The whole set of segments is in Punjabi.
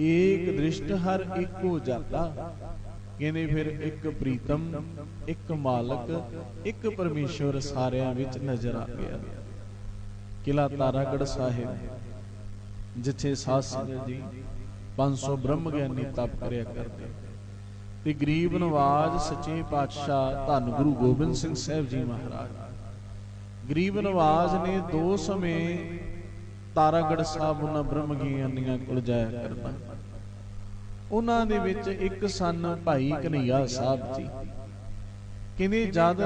ਏਕ ਦ੍ਰਿਸ਼ਟ ਹਰ ਇੱਕੋ ਜਾਤਾ। ਕਹਿੰਦੇ ਫਿਰ ਇੱਕ ਪ੍ਰੀਤਮ, ਇੱਕ ਮਾਲਕ, ਇੱਕ ਪਰਮੇਸ਼ਵਰ ਸਾਰਿਆਂ ਵਿੱਚ ਨਜ਼ਰ ਆ ਗਿਆ। ਕਿਲਾ ਤਾਰਾਗੜ ਸਾਹਿਬ, ਜਿੱਥੇ ਸਾਧ ਸੰਗਤ ਜੀ 500 ਬ੍ਰਹਮ ਗਿਆਨੀ ਤਪ ਕਰਿਆ ਕਰਦੇ। ਤੇ ਗਰੀਬ ਨਵਾਜ ਸੱਚੇ ਪਾਤਸ਼ਾਹ ਧੰਨ ਗੁਰੂ ਗੋਬਿੰਦ ਸਿੰਘ ਸਾਹਿਬ ਜੀ ਮਹਾਰਾਜ। ਗਰੀਬ ਨਵਾਜ ਨੇ ਦੋ ਸਮੇਂ ਤਾਰਾਗੜ ਸਾਹਿਬ ਉਹਨਾਂ ਬ੍ਰਹਮ ਗਿਆਨੀਆਂ ਕੋਲ ਜਾਇਆ ਕਰਦਾ ਉਹਨਾਂ ਦੇ ਵਿੱਚ ਇੱਕ ਸਨ ਭਾਈ ਕਨਈਆ ਸਾਹਿਬ ਜੀ। ਕਹਿੰਦੇ, ਜਦ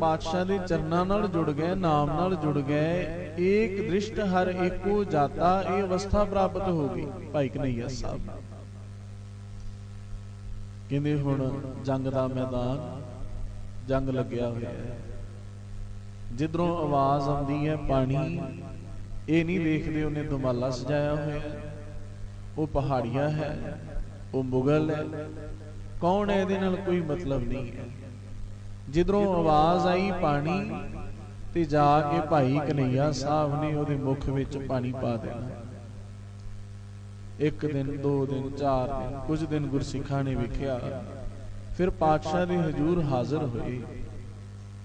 ਪਾਤਸ਼ਾਹ ਦੇ ਚਰਨਾਂ ਨਾਲ ਜੁੜ ਗਏ, ਨਾਮ ਨਾਲ ਜੁੜ ਗਏ, ਏਕ ਦ੍ਰਿਸ਼ਟ ਹਰ ਏਕੋ ਜਾਤਾ, ਇਹ ਅਵਸਥਾ ਪ੍ਰਾਪਤ ਹੋ ਗਈ ਭਾਈ ਕਨਈਆ ਸਾਹਿਬ। ਕਹਿੰਦੇ, ਹੁਣ ਜੰਗ ਦਾ ਮੈਦਾਨ, ਜੰਗ ਲੱਗਿਆ ਹੋਇਆ ਹੈ। ਜਿੱਧਰੋਂ ਆਵਾਜ਼ ਆਉਂਦੀ ਹੈ ਪਾਣੀ, ਇਹ ਨਹੀਂ ਦੇਖਦੇ ਉਹਨੇ ਦੁਮਾਲਾ ਸਜਾਇਆ ਹੋਇਆ। ਉਹ ਪਹਾੜੀਆ ਹੈ ਉਹ ਮੁਗਲ ਹੈ ਕੌਣ ਹੈ? ਇਹਦੇ ਨਾਲ ਕੋਈ ਮਤਲਬ ਨਹੀਂ ਹੈ। ਜਿੱਧਰੋਂ ਆਵਾਜ਼ ਆਈ ਪਾਣੀ, ਤੇ ਜਾ ਕੇ ਭਾਈ ਕਨਈਆ ਸਾਹਿਬ ਨੇ ਉਹਦੇ ਮੁਖ ਵਿੱਚ ਪਾਣੀ ਪਾ ਦੇਣਾ। ਇੱਕ ਦਿਨ, ਦੋ ਦਿਨ, ਚਾਰ ਦਿਨ, ਕੁਝ ਦਿਨ ਗੁਰਸਿੱਖਾਂ ਨੇ ਵੇਖਿਆ। ਫਿਰ ਪਾਤਸ਼ਾਹ ਦੇ ਹਜ਼ੂਰ ਹਾਜ਼ਰ ਹੋਏ।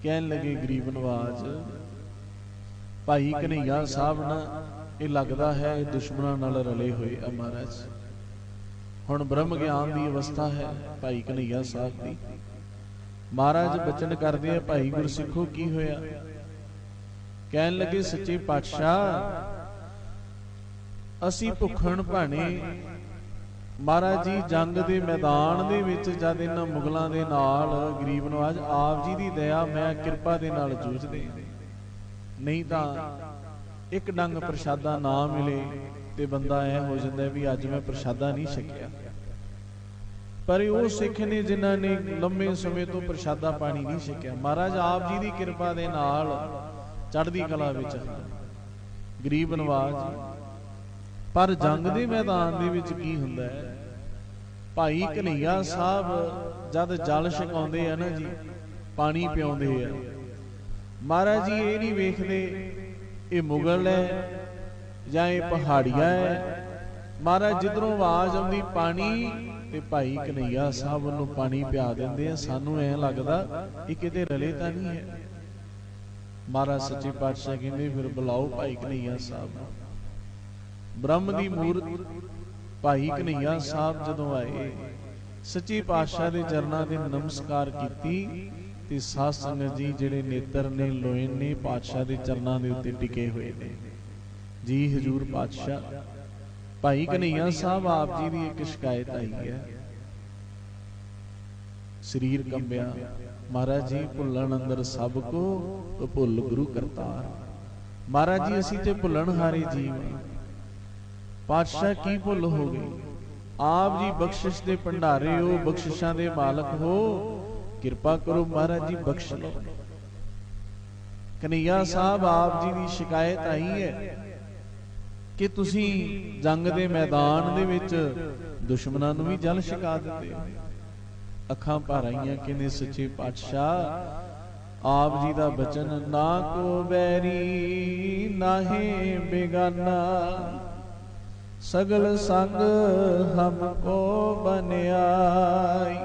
ਕਹਿਣ ਲੱਗੇ, ਗਰੀਬ ਨਵਾਜ, ਭਾਈ ਕਨਈਆ ਸਾਹਿਬ ਨਾ ਇਹ ਲੱਗਦਾ ਹੈ ਦੁਸ਼ਮਣਾਂ ਨਾਲ ਰਲੇ ਹੋਏ ਆ ਮਹਾਰਾਜ। ਹੁਣ ਬ੍ਰਹਮ ਗਿਆਨ ਦੀ ਅਵਸਥਾ ਹੈ, ਭਾਈ ਕਨਈਆ ਸਾਹਿਬ ਦੀ। ਮਹਾਰਾਜ ਬਚਨ ਕਰਦੇ ਆ, ਭਾਈ ਗੁਰਸਿੱਖੋ ਕੀ ਹੋਇਆ? ਕਹਿਣ ਲੱਗੇ, ਸੱਚੇ ਪਾਤਸ਼ਾਹ, ਅਸੀਂ ਭੁੱਖਣ ਭਾਣੇ। ਮਹਾਰਾਜ ਜੀ, ਜੰਗ ਦੇ ਮੈਦਾਨ ਦੇ ਵਿੱਚ ਜਦ ਇਹਨਾਂ ਮੁਗਲਾਂ ਦੇ ਨਾਲ ਗਰੀਬ ਨਵਾਜ, ਆਪ ਜੀ ਦੀ ਦਇਆ, ਮੈਂ ਕਿਰਪਾ ਦੇ ਨਾਲ ਜੂਝਦੇ ਨਹੀਂ ਤਾਂ ਇੱਕ ਡੰਗ ਪ੍ਰਸ਼ਾਦਾ ਨਾ ਮਿਲੇ। ਤੇ ਬੰਦਾ ਐ ਹੋ ਜਾਂਦਾ ਵੀ ਅੱਜ ਮੈਂ ਪ੍ਰਸ਼ਾਦਾ ਨਹੀਂ ਛਕਿਆ। ਪਰ ਉਹ ਸਿੱਖ ਨੇ ਜਿਨ੍ਹਾਂ ਨੇ ਲੰਮੇ ਸਮੇਂ ਤੋਂ ਪ੍ਰਸ਼ਾਦਾ ਪਾਣੀ ਨਹੀਂ ਛਕਿਆ। ਮਹਾਰਾਜ ਆਪ ਜੀ ਦੀ ਕਿਰਪਾ ਦੇ ਨਾਲ ਚੜ੍ਹਦੀ ਕਲਾ ਵਿੱਚ ਗਰੀਬ ਨਵਾਜ, ਪਰ ਜੰਗ ਦੇ ਮੈਦਾਨ ਦੇ ਵਿੱਚ ਕੀ ਹੁੰਦਾ ਹੈ? ਭਾਈ ਕਨਈਆ ਸਾਹਿਬ ਜਦ ਜਲ ਛਕਾਉਂਦੇ ਆ ਨਾ ਜੀ, ਪਾਣੀ ਪਿਆਉਂਦੇ ਆ। ਮਹਾਰਾਜ ਜੀ ਇਹ ਨਹੀਂ ਵੇਖਦੇ, ਇਹ ਮੁਗਲ ਹੈ ਜਾਂ ਇਹ ਪਹਾੜੀਆ ਹੈ ਮਹਾਰਾਜ, ਜਿੱਧਰੋਂ ਆਵਾਜ਼ ਆਉਂਦੀ, ਪਾਣੀ ਤੇ ਭਾਈ ਕਨਈਆ ਸਾਹਿਬ ਨੂੰ ਪਾਣੀ ਪਿਆ ਦਿੰਦੇ ਆ। ਸਾਨੂੰ ਐ ਲੱਗਦਾ ਇਹ ਕਿਤੇ ਰਲੇ ਤਾਂ ਨਹੀਂ ਹੈ। ਮਹਾਰਾਜ ਸੱਚੇ ਪਾਤਸ਼ਾਹ ਕਹਿੰਦੇ, ਫਿਰ ਬੁਲਾਓ ਭਾਈ ਕਨਈਆ ਸਾਹਿਬ ਨੂੰ। ਬ੍ਰਹਮ ਦੀ ਮੂਰਤ ਭਾਈ ਕਨਈਆ ਸਾਹਿਬ ਜਦੋਂ ਆਏ, ਸੱਚੇ ਪਾਤਸ਼ਾਹ ਦੇ ਚਰਨਾਂ ਤੇ ਨਮਸਕਾਰ ਕੀਤੀ ਤੇ ਸਾਧ ਸੰਗਤ ਜੀ ਜਿਹੜੇ ਨੇਤਰ ਨੇ ਲੋਏ ਨੇ, ਪਾਤਸ਼ਾਹ ਦੇ ਚਰਨਾਂ ਦੇ ਉੱਤੇ ਟਿਕੇ ਹੋਏ ਨੇ। ਜੀ ਹਜੂਰ ਪਾਤਸ਼ਾਹ, ਭਾਈ ਕਨਈਆ ਸਾਹਿਬ ਆਪ ਜੀ ਦੀ ਇੱਕ ਸ਼ਿਕਾਇਤ ਆਈ ਹੈ। ਸਰੀਰ ਕੰਬਿਆ, ਮਹਾਰਾਜ ਜੀ ਭੁੱਲਣ ਅੰਦਰ ਸਭ ਕੋ ਭੁੱਲ ਗੁਰੂ ਕਰਤਾਰ। ਮਹਾਰਾਜ ਜੀ, ਅਸੀਂ ਤੇ ਭੁੱਲਣ ਹਾਰੇ ਜੀਵ ਪਾਤਸ਼ਾਹ ਕੀ ਭੁੱਲ ਹੋ ਗਈ ਆਪ ਜੀ ਬਖਸ਼ਿਸ਼ ਦੇ ਭੰਡਾਰੇ ਹੋ, ਬਖਸ਼ਿਸ਼ਾਂ ਦੇ ਮਾਲਕ ਹੋ, ਕਿਰਪਾ ਕਰੋ ਮਹਾਰਾਜ ਜੀ, ਬਖਸ਼ ਲਓ। ਕਨਈਆ ਸਾਹਿਬ ਆਪ ਜੀ ਦੀ ਸ਼ਿਕਾਇਤ ਆਈ ਹੈ। ਕਿ ਤੁਸੀਂ ਜੰਗ ਦੇ ਮੈਦਾਨ ਦੇ ਵਿੱਚ ਦੁਸ਼ਮਣਾਂ ਨੂੰ ਵੀ ਜਲ ਛਕਾ ਦਿੰਦੇ ਅੱਖਾਂ ਭਰ ਆਈਆਂ ਕਹਿੰਦੇ ਸੱਚੇ ਪਾਤਸ਼ਾਹ, ਆਪ ਜੀ ਦਾ ਬਚਨ ਨਾ ਕੋ ਬੈਰੀ ਨਾਹੇ ਬੇਗਾਨਾ। ਸਗਲ ਸੰਗ ਹਮਕੋ ਬਨਿਆਈ।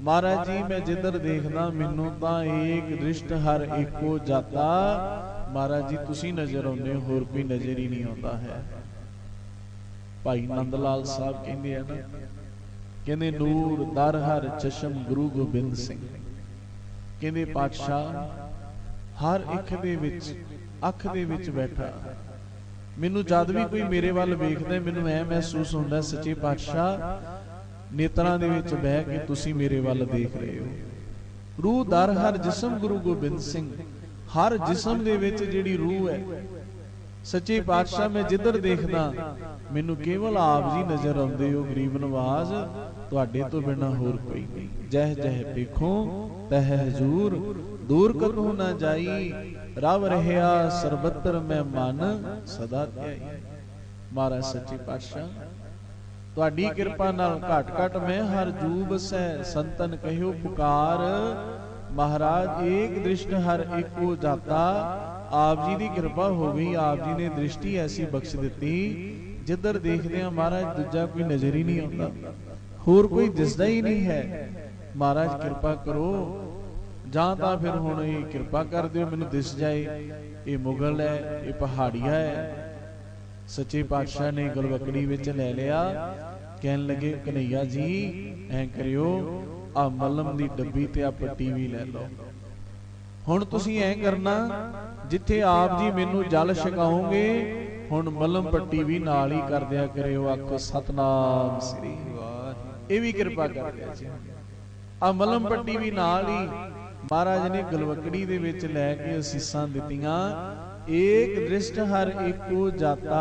ਮਹਾਰਾਜ ਜੀ, ਮੈਂ ਜਿੱਧਰ ਦੇਖਦਾ, ਮੈਨੂੰ ਤਾਂ ਏਕ ਦ੍ਰਿਸ਼ਟ ਹਰ ਏਕੋ ਜਾਤਾ। ਮਹਾਰਾਜ ਜੀ, ਤੁਸੀਂ ਨਜ਼ਰ ਆਉਂਦੇ ਹੋ, ਹੋਰ ਕੋਈ ਨਜ਼ਰ ਹੀ ਨਹੀਂ ਆਉਂਦਾ ਹੈ। ਭਾਈ ਨੰਦ ਲਾਲ ਸਾਹਿਬ ਕਹਿੰਦੇ ਆ ਨਾ, ਕਹਿੰਦੇ ਨੂਰ, ਦਰ ਹਰ ਚਸ਼ਮ ਗੁਰੂ ਗੋਬਿੰਦ ਸਿੰਘ। ਕਹਿੰਦੇ ਪਾਤਸ਼ਾਹ, ਹਰ ਇੱਕ ਦੇ ਵਿੱਚ, ਅੱਖ ਦੇ ਵਿੱਚ ਬੈਠਾ। ਮੈਨੂੰ ਜਦ ਵੀ ਕੋਈ ਮੇਰੇ ਵੱਲ ਵੇਖਦਾ, ਮੈਨੂੰ ਐ ਮਹਿਸੂਸ ਹੁੰਦਾ, ਸੱਚੇ ਪਾਤਸ਼ਾਹ, ਨੇਤਰਾਂ ਦੇ ਵਿੱਚ ਬਹਿ ਕੇ ਤੁਸੀਂ ਮੇਰੇ ਵੱਲ ਦੇਖ ਰਹੇ ਹੋ। ਰੂਹ ਦਰ ਹਰ ਜਿਸਮ ਗੁਰੂ ਗੋਬਿੰਦ ਸਿੰਘ। ਹਰ ਜਿਸਮ ਦੇ ਵਿੱਚ ਜਿਹੜੀ ਰੂਹ ਹੈ, ਸੱਚੇ ਪਾਤਸ਼ਾਹ ਮੈਂ ਜਿੱਧਰ ਦੇਖਦਾ, ਮੈਨੂੰ ਕੇਵਲ ਆਪ ਜੀ ਨਜ਼ਰ ਆਉਂਦੇ ਹੋ ਗਰੀਬ ਨਵਾਜ਼, ਤੁਹਾਡੇ ਤੋਂ ਬਿਨਾ ਹੋਰ ਕੋਈ ਨਹੀਂ। ਜਹ ਜਹ ਵੇਖੋ ਤਹ ਹਜੂਰ, ਦੂਰ ਕਤੂ ਨਾ ਜਾਈ, ਰਵ ਰਹਿਆ ਸਰਬੱਤਰ ਮੈਂ ਮਨ, ਸਦਾ ਧਿਆਈ। ਮਹਾਰਾਜ ਸੱਚੇ ਪਾਤਸ਼ਾਹ, ਤੁਹਾਡੀ ਕਿਰਪਾ ਨਾਲ ਘਟ ਘਟ ਮੈਂ ਹਰ ਜੂਬ ਸਹਿ ਸੰਤਨ ਕਹਿਓ ਪੁਕਾਰ ਮਹਾਰਾਜ, ਏਕ ਦ੍ਰਿਸ਼ਟ ਹਰ ਏਕੋ ਜਾਤਾ। ਆਪ ਜੀ ਦੀ ਕਿਰਪਾ ਹੋ ਗਈ, ਆਪ ਜੀ ਨੇ ਦ੍ਰਿਸ਼ਟੀ ਐਸੀ ਬਖਸ਼ ਦਿੱਤੀ, ਜਿੱਧਰ ਦੇਖਦੇ ਆ ਮਹਾਰਾਜ, ਦੂਜਾ ਕੋਈ ਨਜ਼ਰ ਹੀ ਨਹੀਂ ਆਉਂਦਾ। ਹੋਰ ਕੋਈ ਦਿਸਦਾ ਹੀ ਨਹੀਂ ਹੈ। ਮਹਾਰਾਜ, ਕਿਰਪਾ ਕਰੋ। ਜਾਂ ਤਾਂ ਫਿਰ ਹੁਣ ਇਹ ਕਿਰਪਾ ਕਰ ਦਿਓ, ਮੈਨੂੰ ਦਿਸ ਜਾਏ। ਇਹ ਮੁਗਲ ਹੈ, ਇਹ ਪਹਾੜੀਆ ਹੈ। ਸੱਚੇ ਪਾਤਸ਼ਾਹ ਨੇ ਗਲਵਕੜੀ ਵਿੱਚ ਲੈ ਲਿਆ। ਕਹਿਣ ਲੱਗੇ, ਕਨਈਆ ਜੀ, ਐ ਕਰਿਓ ਆ ਮਲਮ ਦੀ ਡੱਬੀ ਤੇ ਆ ਪੱਟੀ ਲੈ ਲਓ। ਹੁਣ ਤੁਸੀਂ ਐ ਕਰਨਾ, ਜਿੱਥੇ ਆਪ ਜੀ ਮੈਨੂੰ ਜਲ ਛਕਾਓਗੇ, ਹੁਣ ਮਲਮ ਪੱਟੀ ਵੀ ਨਾਲ ਹੀ ਕਰ ਦਿਆ ਕਰਿਓ ਆਖੋ ਸਤਨਾਮ ਸ੍ਰੀ ਵਾਹਿਗੁਰੂ। ਇਹ ਵੀ ਕਿਰਪਾ ਕਰ ਦਿਆ ਜੀ। ਆ ਮਲਮ ਪੱਟੀ ਵੀ ਨਾਲ ਹੀ ਮਹਾਰਾਜ ਨੇ ਗਲਵਕੜੀ ਦੇ ਵਿੱਚ ਲੈ ਕੇ ਅਸੀਸਾਂ ਦਿੱਤੀਆਂ। ਏਕ ਦ੍ਰਿਸ਼ਟ ਹਰ ਏਕੋ ਜਾਤਾ